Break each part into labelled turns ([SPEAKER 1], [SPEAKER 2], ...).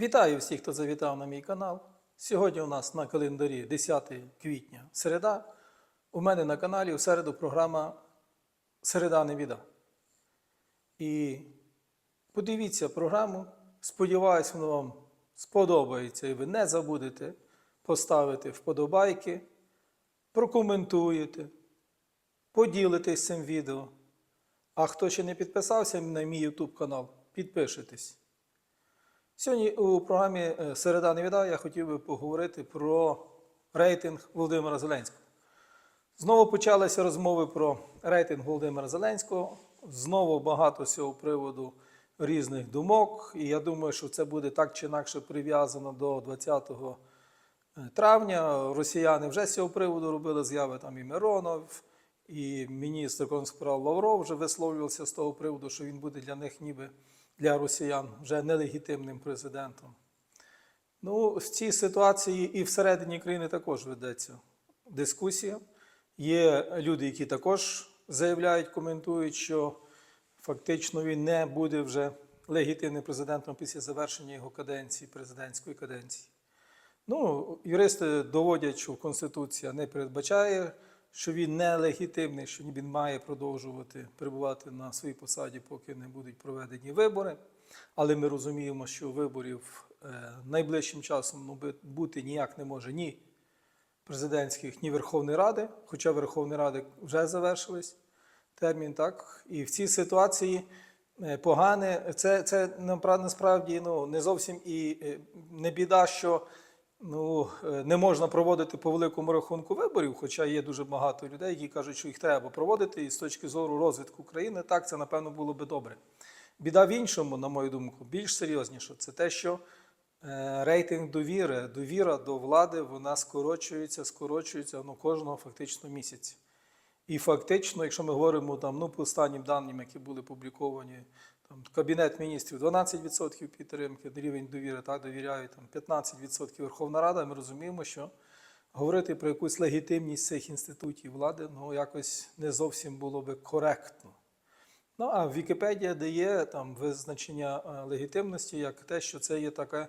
[SPEAKER 1] Вітаю всіх, хто завітав на мій канал. Сьогодні у нас на календарі 10 квітня середа. У мене на каналі у середу програма Середа не біда. І подивіться програму. Сподіваюсь, воно вам сподобається і ви не забудете поставити вподобайки, прокоментуєте, поділитесь цим відео. А хто ще не підписався на мій YouTube канал, підпишитесь. Сьогодні у програмі е, Середа не віда я хотів би поговорити про рейтинг Володимира Зеленського. Знову почалися розмови про рейтинг Володимира Зеленського. Знову багато з цього приводу різних думок. І я думаю, що це буде так чи інакше прив'язано до 20 травня. Росіяни вже з цього приводу робили заяви там і Миронов, і міністр справ Лавров вже висловлювався з того приводу, що він буде для них ніби для росіян вже нелегітимним президентом. Ну, в цій ситуації і всередині країни також ведеться дискусія. Є люди, які також заявляють, коментують, що фактично він не буде вже легітимним президентом після завершення його каденції, президентської каденції. Ну, юристи доводять, що Конституція не передбачає, що він нелегітимний, що він має продовжувати перебувати на своїй посаді, поки не будуть проведені вибори. Але ми розуміємо, що виборів е, найближчим часом ну, бути ніяк не може ні президентських, ні Верховної Ради, хоча Верховної Ради вже завершились термін, так? І в цій ситуації е, погане, це, це насправді ну, не зовсім і е, не біда, що ну, е, не можна проводити по великому рахунку виборів, хоча є дуже багато людей, які кажуть, що їх треба проводити, і з точки зору розвитку країни, так, це напевно було би добре. Біда в іншому, на мою думку, більш серйозніше, це те, що е, рейтинг довіри, довіра до влади, вона скорочується, скорочується ну, кожного фактично місяця. І фактично, якщо ми говоримо там, ну, по останнім даним, які були публіковані, там, Кабінет міністрів 12% підтримки, рівень довіри, так, довіряють, там, 15% Верховна Рада, ми розуміємо, що говорити про якусь легітимність цих інститутів влади ну, якось не зовсім було би коректно. Ну, а Вікіпедія дає там визначення е, легітимності як те, що це є таке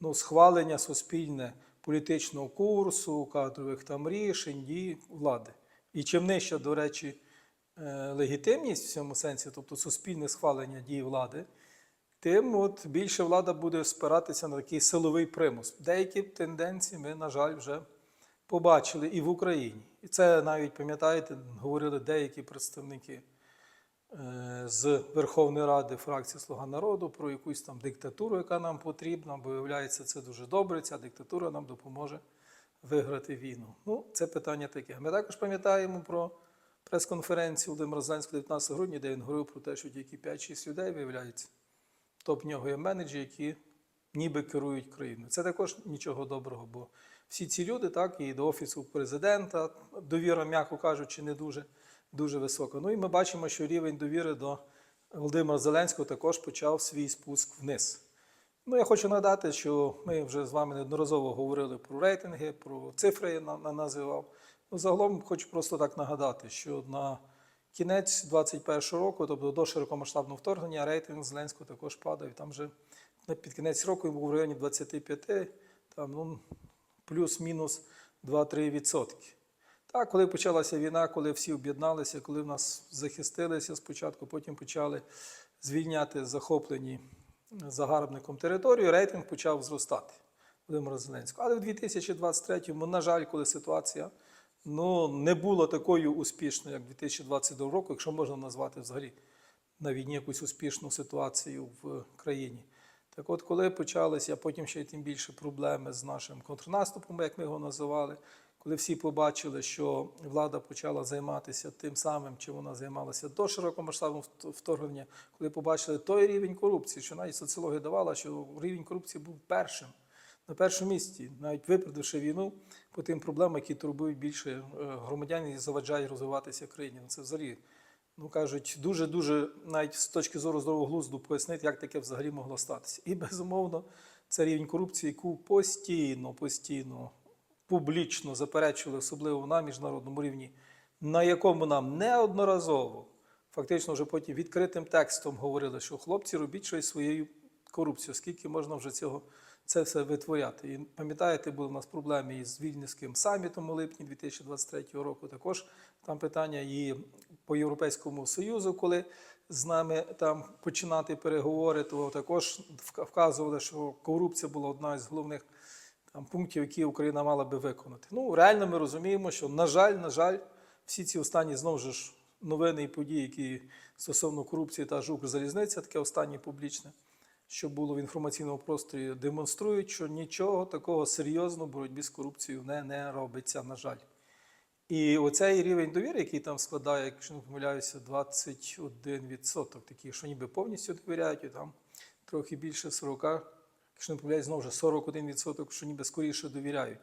[SPEAKER 1] ну, схвалення суспільне політичного курсу, кадрових там рішень, дій влади. І чим нижча, до речі, легітимність в цьому сенсі, тобто суспільне схвалення дій влади, тим от більше влада буде спиратися на такий силовий примус. Деякі тенденції ми, на жаль, вже побачили і в Україні. І це навіть, пам'ятаєте, говорили деякі представники е, з Верховної Ради фракції Слуга народу про якусь там диктатуру, яка нам потрібна, бо виявляється, це дуже добре. Ця диктатура нам допоможе виграти війну. Ну, це питання таке. Ми також пам'ятаємо про прес-конференцію Володимира Зеленського 19 грудня, де він говорив про те, що тільки 5-6 людей виявляється. Топ нього є менеджери, які ніби керують країною. Це також нічого доброго, бо всі ці люди, так, і до офісу президента, довіра, м'яко кажучи, не дуже, дуже висока. Ну і ми бачимо, що рівень довіри до Володимира Зеленського також почав свій спуск вниз. Ну, я хочу нагадати, що ми вже з вами неодноразово говорили про рейтинги, про цифри я на- на- називав. Ну, загалом хочу просто так нагадати, що на кінець 2021 року, тобто до широкомасштабного вторгнення, рейтинг Зеленського також падав. Там вже під кінець року він був в районі 25, там, ну, плюс-мінус 2-3 відсотки. Так, коли почалася війна, коли всі об'єдналися, коли в нас захистилися спочатку, потім почали звільняти захоплені загарбником територію, рейтинг почав зростати Володимира Зеленського. Але в 2023-му, на жаль, коли ситуація ну, не була такою успішною, як 2022 року, якщо можна назвати взагалі на війні якусь успішну ситуацію в країні. Так от, коли почалися, потім ще й тим більше проблеми з нашим контрнаступом, як ми його називали, коли всі побачили, що влада почала займатися тим самим, чим вона займалася до широкомасштабного вт- вторгнення, коли побачили той рівень корупції, що навіть соціологія давала, що рівень корупції був першим, на першому місці, навіть виправдавши війну по тим проблемам, які турбують більше е, громадян і заважають розвиватися країні. Ну, Це взагалі ну кажуть, дуже-дуже навіть з точки зору здорового глузду пояснити, як таке взагалі могло статися. І безумовно, це рівень корупції, яку постійно, постійно, публічно заперечували, особливо на міжнародному рівні, на якому нам неодноразово, фактично вже потім відкритим текстом говорили, що хлопці робіть щось своєю корупцію, скільки можна вже цього це все витворяти. І пам'ятаєте, були у нас проблеми із Вільнюським самітом у липні 2023 року. Також там питання і по Європейському Союзу, коли з нами там починати переговори, то також вказували, що корупція була одна з головних там, пунктів, які Україна мала би виконати. Ну, реально ми розуміємо, що, на жаль, на жаль, всі ці останні знову ж новини і події, які стосовно корупції та ж Укрзалізниця, таке останнє публічне, що було в інформаційному просторі, демонструють, що нічого такого серйозного в боротьбі з корупцією не, не робиться, на жаль. І оцей рівень довіри, який там складає, якщо не помиляюся, 21%, такі, що ніби повністю довіряють, і там трохи більше 40, якщо не помиляюсь, знову ж 41%, що ніби скоріше довіряють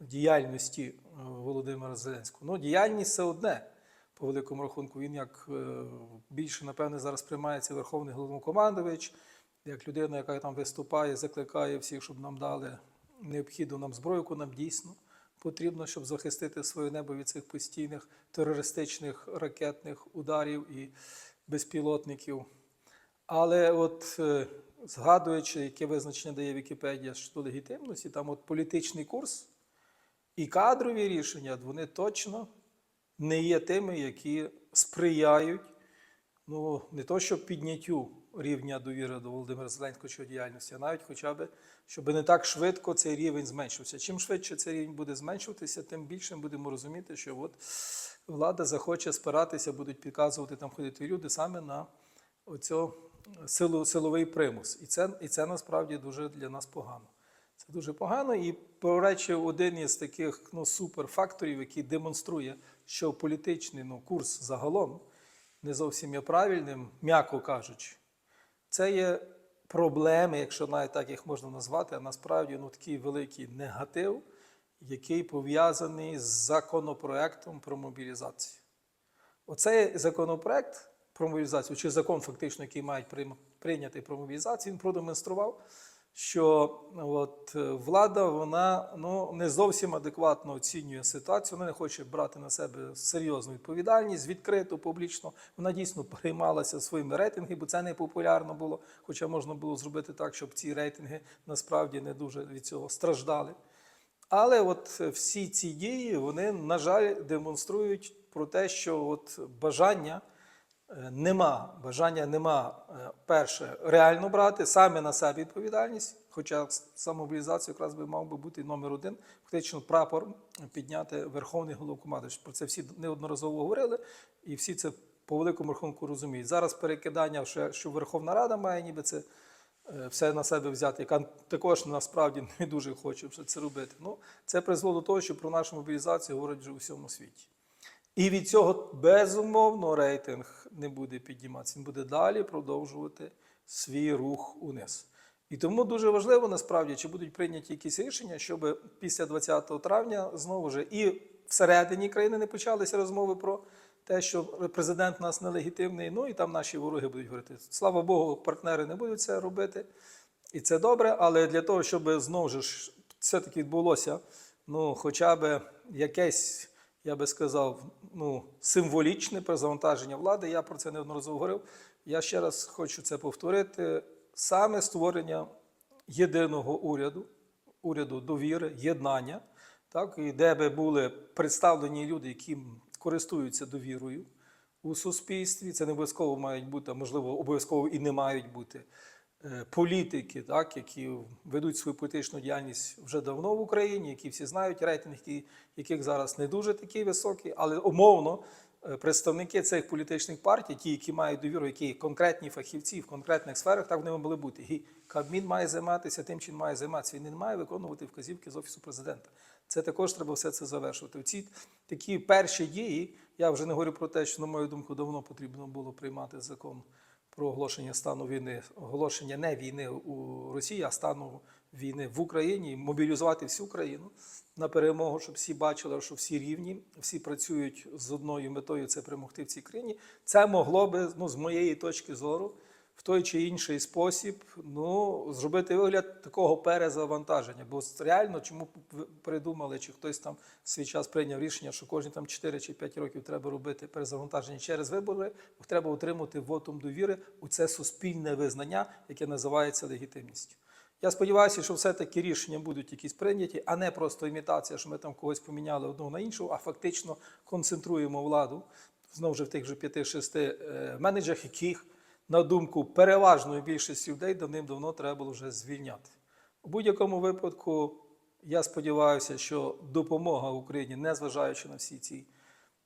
[SPEAKER 1] діяльності е, Володимира Зеленського. Ну, діяльність це одне, по великому рахунку. Він як е, більше, напевне, зараз приймається Верховний головнокомандувач, як людина, яка там виступає, закликає всіх, щоб нам дали необхідну нам зброю, яку нам дійсно потрібно, щоб захистити своє небо від цих постійних терористичних ракетних ударів і безпілотників. Але от е, згадуючи, яке визначення дає Вікіпедія щодо легітимності, там от політичний курс і кадрові рішення, вони точно не є тими, які сприяють ну, не то, що підняттю рівня довіри до Володимира Зеленського чи діяльності, а навіть хоча б, щоб не так швидко цей рівень зменшився. Чим швидше цей рівень буде зменшуватися, тим більше ми будемо розуміти, що от влада захоче спиратися, будуть підказувати там ходити люди саме на оцю силу, силовий примус. І це, і це насправді дуже для нас погано. Це дуже погано. І, до речі, один із таких ну, суперфакторів, який демонструє, що політичний ну, курс загалом не зовсім є правильним, м'яко кажучи, це є проблеми, якщо навіть так їх можна назвати, а насправді ну, такий великий негатив, який пов'язаний з законопроектом про мобілізацію. Оцей законопроект про мобілізацію, чи закон, фактично, який мають прийняти про мобілізацію, він продемонстрував, що от, влада вона ну, не зовсім адекватно оцінює ситуацію, вона не хоче брати на себе серйозну відповідальність, відкрито, публічно. Вона дійсно переймалася своїми рейтингами, бо це не популярно було. Хоча можна було зробити так, щоб ці рейтинги насправді не дуже від цього страждали. Але от всі ці дії, вони, на жаль, демонструють про те, що от бажання нема. Бажання нема, е, перше, реально брати саме на себе відповідальність. Хоча самомобілізація якраз би мав би бути номер один, фактично прапор підняти Верховний головкомандувач. Про це всі неодноразово говорили, і всі це по великому рахунку розуміють. Зараз перекидання, що що Верховна Рада має ніби це е, все на себе взяти, яка також насправді не дуже хоче це робити. Ну, це призвело до того, що про нашу мобілізацію говорять вже у всьому світі. І від цього безумовно рейтинг не буде підніматися. Він буде далі продовжувати свій рух униз. І тому дуже важливо насправді, чи будуть прийняті якісь рішення, щоб після 20 травня знову ж і всередині країни не почалися розмови про те, що президент у нас нелегітимний. Ну і там наші вороги будуть говорити. Слава Богу, партнери не будуть це робити. І це добре, але для того, щоб знову ж все-таки відбулося, ну, хоча б якесь, я би сказав, ну, символічне перезавантаження влади, я про це неодноразово говорив. Я ще раз хочу це повторити. Саме створення єдиного уряду, уряду довіри, єднання, так, і де би були представлені люди, які користуються довірою у суспільстві. Це не обов'язково мають бути, а можливо, обов'язково і не мають бути політики, так, які ведуть свою політичну діяльність вже давно в Україні, які всі знають рейтинг, яких зараз не дуже такі високі, але умовно. е, Представники цих політичних партій, ті, які мають довіру, які конкретні фахівці в конкретних сферах, так вони могли бути. І Кабмін має займатися тим, чим має займатися. Він не має виконувати вказівки з офісу президента. Це також треба все це завершувати. Ці такі перші дії. Я вже не говорю про те, що, на мою думку, давно потрібно було приймати закон про оголошення стану війни, оголошення не війни у Росії, а стану війни в Україні, мобілізувати всю країну на перемогу, щоб всі бачили, що всі рівні, всі працюють з одною метою це перемогти в цій країні. Це могло би, ну, з моєї точки зору, в той чи інший спосіб ну, зробити вигляд такого перезавантаження. Бо реально, чому придумали, чи хтось там в свій час прийняв рішення, що кожні там 4 чи 5 років треба робити перезавантаження через вибори, бо треба отримати вотум довіри у це суспільне визнання, яке називається легітимністю. Я сподіваюся, що все-таки рішення будуть якісь прийняті, а не просто імітація, що ми там когось поміняли одного на іншого, а фактично концентруємо владу знову ж в тих же 5-6 е, менеджерах, яких, на думку переважної більшості людей, давним-давно треба було вже звільняти. У будь-якому випадку, я сподіваюся, що допомога Україні, незважаючи на всі ці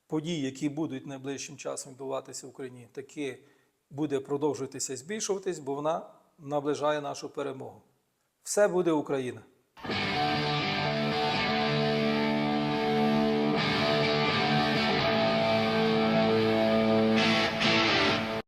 [SPEAKER 1] події, які будуть найближчим часом відбуватися в Україні, таки буде продовжуватися і збільшуватись, бо вона наближає нашу перемогу. Все буде Україна.